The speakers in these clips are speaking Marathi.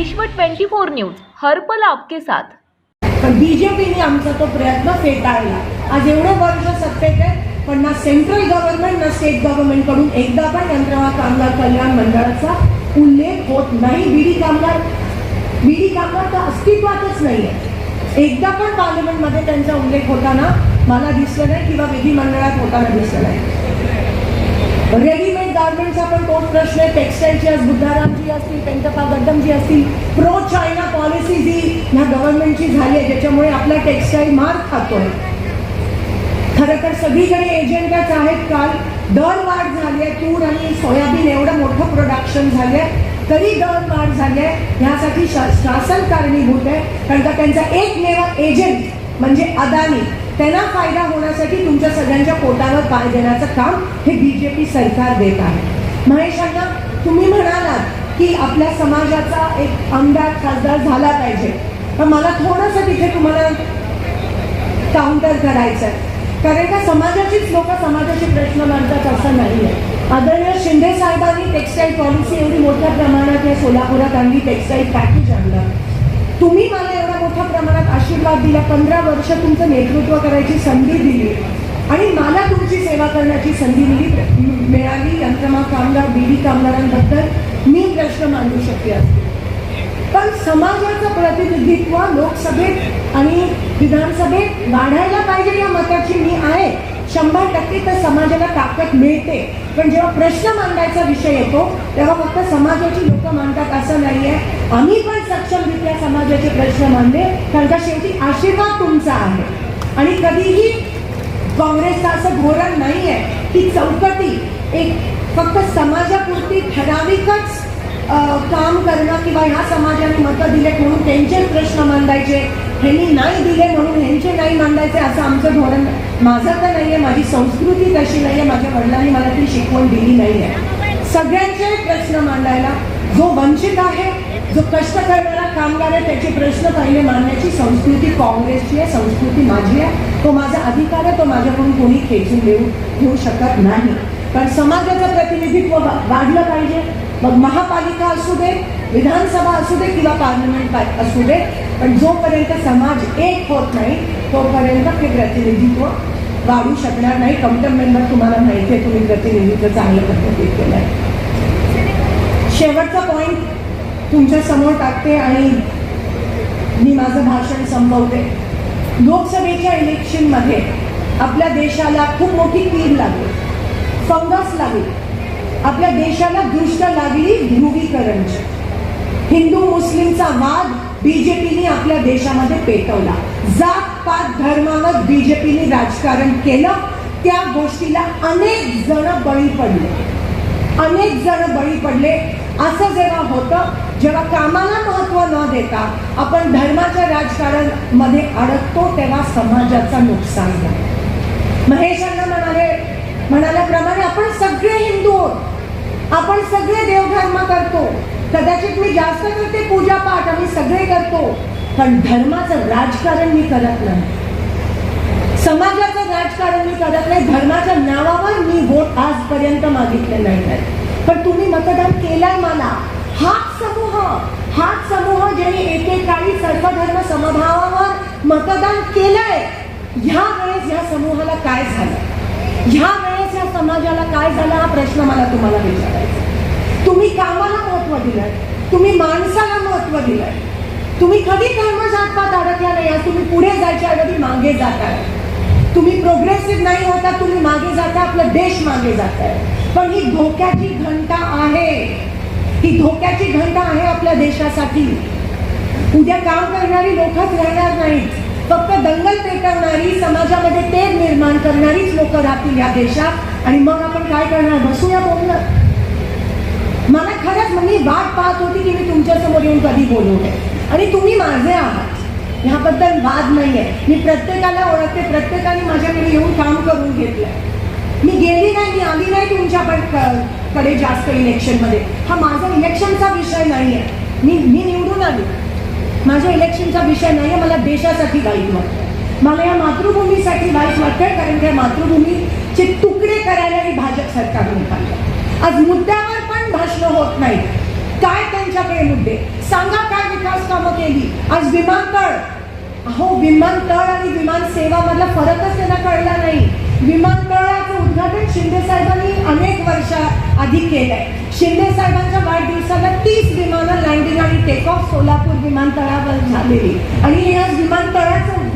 विश्व 24 न्यूज हर्पल आपके साथ. पण बीजेपीने आमचा तो प्रयत्न फेटाळला. आज एवढं वर्ष सत्तेत आहे पण ना सेंट्रल गव्हर्नमेंट ना स्टेट गव्हर्नमेंटकडून एकदा पण यंत्रणा कामगार कल्याण मंडळाचा उल्लेख होत नाही. बीडी कामगार बीडी कामगार तर अस्तित्वातच नाही आहे एकदा पण पार्लमेंटमध्ये त्यांचा उल्लेख होताना मला दिसलं नाही किंवा विधिमंडळात होताना दिसलं नाही. रेडीमेड गार्मेंटचा पण कोण प्रश्न आहे. टेक्सटाईलची आज बुद्धारामची असतील पेंटपा गड्डमची असतील प्रो चायना पॉलिसी जी ह्या गव्हर्नमेंटची झाली आहे ज्याच्यामुळे आपला टेक्सटाईल मार खातोय. खरं तर सगळीकडे एजंटच आहेत काल. दर वाढ झाली आहे. तूर आणि सोयाबीन एवढं मोठं प्रोडक्शन झालं आहे. तरी दर वाढ झाली आहे. ह्यासाठी शा- शासन कारणीभूत आहे. कारण का त्यांचा एकमेव एजंट म्हणजे अदानी. त्यांना फायदा होण्यासाठी तुमच्या सगळ्यांच्या पोटावर पाय देण्याचं काम हे बीजेपी सरकार देत आहे. महेशांना तुम्ही म्हणालात की आपल्या समाजाचा एक आमदार खासदार झाला पाहिजे. पण मला थोडंसं तिथे तुम्हाला काउंटर करायचं आहे. कारण का समाजाचीच लोक समाजाचे प्रश्न मांडतात असं नाही आहे आदरणीय शिंदे साहेबांनी टेक्सटाईल पॉलिसी एवढी मोठ्या प्रमाणात या सोलापुरात आणली टेक्सटाईल पॅकेज आणलं. तुम्ही मला मोठ्या प्रमाणात आशीर्वाद दिला. पंधरा वर्ष तुमचं नेतृत्व करायची संधी दिली. आणि मला तुमची सेवा करण्याची संधी दिली मिळाली यंत्रमा कामगार बीडी कामगारांबद्दल. मी प्रश्न मांडू शकते असते पण समाजाचं प्रतिनिधित्व लोकसभेत आणि विधानसभेत वाढायला पाहिजे या मताची मी आहे. शंभर टक्के तर समाजाला ताकद मिळते. पण जेव्हा प्रश्न मांडायचा विषय येतो तेव्हा फक्त समाजाची लोक मांडतात असं नाहीये. आम्ही पण सक्षमरित्या समाजाचे प्रश्न मांडले कारण का शेवटी आशीर्वाद तुमचा आहे. आणि कधीही काँग्रेसचं असं धोरण नाही आहे की चौकटी एक फक्त समाजापुरती ठराविकच काम करणं किंवा ह्या समाजाने मतं दिले म्हणून त्यांचे प्रश्न मांडायचे. ह्यांनी नाही दिले म्हणून ह्यांचे नाही मांडायचे असं आमचं धोरण माझं तर नाही आहे माझी संस्कृती तशी नाही आहे माझ्या वडिलांनी मला ती शिकवण दिली नाही आहे सगळ्यांचे प्रश्न मांडायला जो वंचित आहे जो कष्ट करणारा कामगार आहे त्याचे प्रश्न पहिले मांडण्याची संस्कृती काँग्रेसची आहे संस्कृती माझी आहे. तो माझा अधिकार आहे तो माझ्याकडून कोणी खेचून देऊ घेऊ शकत नाही. पण समाजाचं प्रतिनिधित्व वा- वाढलं पाहिजे. मग महापालिका असू दे विधानसभा असू दे किंवा पार्लमेंट पा- असू दे पण जोपर्यंत समाज एक होत नाही तोपर्यंत ते प्रतिनिधित्व वाढू शकणार नाही. कमटम मेंबर तुम्हाला माहिती आहे तुम्ही प्रतिनिधित्व चांगल्या पद्धतीत केलं आहे. शेवटचा पॉईंट तुमच्यासमोर टाकते आणि मी माझं भाषण संपवते. लोकसभेच्या इलेक्शनमध्ये आपल्या देशाला खूप मोठी तीर लागली. फंगस लागली. आपल्या देशाला दृष्ट लागली ध्रुवीकरणची हिंदू मुस्लिमचा वाद बीजेपीने आपल्या देशामध्ये पेटवला. जात पात धर्मावर बीजेपीने राजकारण केलं. त्या गोष्टीला अनेक जण बळी पडले. अनेक जण बळी पडले. असं जेव्हा होतं जेव्हा कामाला महत्त्व न देता आपण धर्माच्या राजकारणमध्ये अडकतो तेव्हा समाजाचं नुकसान झालं. महेशांना म्हणाल्याप्रमाणे आपण सगळे हिंदू आहोत. आपण सगळे देवधर्म करतो. कदाचित मी जास्त करते पूजा पाठ आम्ही सगळे करतो. पण धर्माचं राजकारण मी करत नाही. समाजाचं राजकारण मी करत नाही. धर्माच्या नावावर मी वोट आजपर्यंत मागितले नाही पण तुम्ही मतदान केलाय मला. हाच समूह हाच समूह ज्यांनी एकेकाळी सर्वधर्म समभावावर मतदान केलंय ह्या वेळेस ह्या समूहाला काय झालं? ह्या वेळेस समाजाला काय झालं हा प्रश्न मला तुम्हाला विचारायचा तुम्ही कामाला महत्त्व दिलंय तुम्ही माणसाला महत्त्व दिलंय. तुम्ही कधी धर्म जातपात अडकला नाही आज? तुम्ही पुढे जायच्या ऐवजी मागे जात तुम्ही प्रोग्रेसिव्ह नाही होता तुम्ही मागे जाता आपला देश मागे जात आहे पण ही धोक्याची घंटा आहे. ही धोक्याची घंटा आहे आपल्या देशासाठी. उद्या काम करणारी लोकच राहणार नाहीत. फक्त दंगल पेटवणारी समाजामध्ये तेढ निर्माण करणारीच लोक राहतील या देशात. आणि मग आपण काय करणार? बसूया बोलणं मला खरंच म्हणजे वाट पाहत होती की मी तुमच्यासमोर येऊन कधी बोलू नये. आणि तुम्ही माझे आहात. ह्याबद्दल वाद नाही आहे मी प्रत्येकाला ओळखते प्रत्येकाने माझ्याकडे येऊन काम करून घेतलंय. मी गेली नाही मी आली नाही तुमच्या पण कडे जास्त इलेक्शनमध्ये हा माझा इलेक्शनचा विषय नाही आहे मी मी निवडून आली. माझ्या इलेक्शनचा विषय नाही आहे मला देशासाठी वाईट वाटतं मला या मातृभूमीसाठी वाईट वाटतं कारण त्या मातृभूमीचे तुकडे करायला मी भाजप सरकारने पाहिजे आज मुद्द्यावर पण भाषणं होत नाही काय त्यांच्याकडे मुद्दे? सांगा काय विकास कामं केली? आज विमानतळ अहो विमानतळ आणि विमान सेवा मधला फरकच त्यांना कळला नाही. विमानतळाचं उद्घाटन शिंदे साहेबांनी अनेक वर्षा आधी केलंय. शिंदे साहेबांच्या वाढदिवसाला तीस विमानं लँडिंग आणि टेक ऑफ सोलापूर विमानतळावर झालेली. आणि आज विमानतळाचं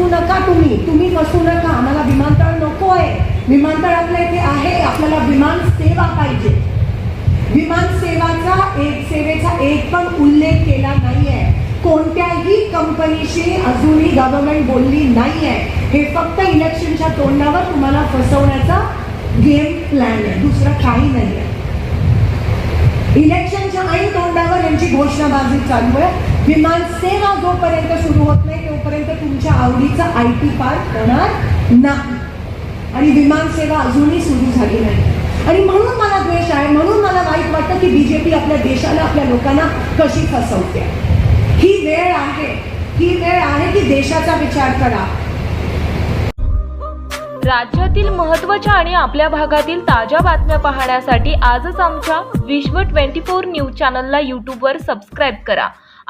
फसू नका तुम्ही. तुम्ही फसू नका. आम्हाला विमानतळ नको आहे विमानतळ आपल्या इथे आहे. आपल्याला विमान सेवा पाहिजे. विमान सेवाचा एक सेवेचा एक पण उल्लेख केला नाहीये. कोणत्याही कंपनीशी अजूनही गव्हर्नमेंट बोलली नाहीये. हे फक्त इलेक्शनच्या तोंडावर तुम्हाला फसवण्याचा गेम प्लॅन आहे. दुसरं काही नाही आहे इलेक्शनच्या ऐन तोंडावर यांची घोषणाबाजी चालू आहे. विमान सेवा जोपर्यंत सुरू होत नाही तोपर्यंत तुमच्या आवडीचा आय टी पार्क होणार नाही. आणि विमान सेवा अजूनही सुरू झाली नाही. आणि म्हणून मला द्वेष आहे म्हणून मला वाईट वाटतं की बीजेपी आपल्या देशाला आपल्या लोकांना कशी फसवते. ही वेळ आहे ही वेळ आहे की देशाचा विचार करा. राज्यातील महत्त्वाच्या आणि आपल्या भागातील ताज्या बातम्या पाहण्यासाठी आजच आमच्या विश्व ट्वेंटी फोर न्यूज चॅनलला यूट्यूबवर सबस्क्राईब करा.